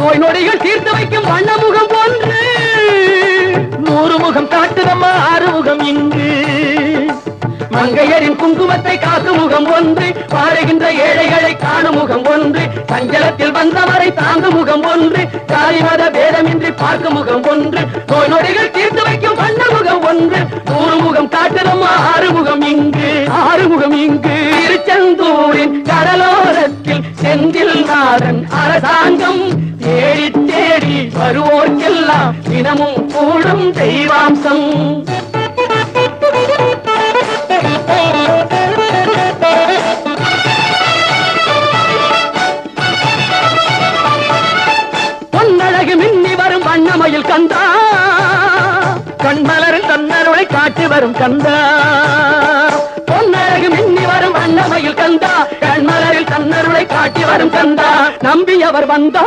நோய் நொடிகள் தீர்த்து வைக்கும் வண்ணமுகம் ஒன்று நூறு முகம் காட்டுதம்மா ஆறுமுகம் இங்கு. மங்கையரின் குங்குமத்தை காக்கும் முகம் ஒன்று பாடுகின்ற ஏழைகளை காணும் முகம் ஒன்று சஞ்சலத்தில் வந்தவரை தாங்கும் முகம் ஒன்று ஜாதி மத பேதமின்றி பார்க்கும் முகம் ஒன்று நோய் நொடிகள் தீர்த்து வைக்கும் வண்ண முகம் ஒன்று நூறு முகம் காட்டுதம்மா ஆறுமுகம் இங்கு. ஆறுமுகம் இங்கு. திருச்செந்தூரின் கடலோரத்தில் செந்தில் நாதன் அரசாங்கம் எல்லாம் தினமும் கூடும் தெய்வாம்சம். பொன்னழகு மின்னி வரும் வண்ணமயில் கந்தா. கண்மலரும் தன்னருளை காட்டி வரும் கந்தா. பொன்னழகு மின்னி வரும் வண்ணமயில் கந்தா. கண்மலரில் தன்னருளை காட்டி வரும் கந்தா. நம்பி அவர் வந்தா.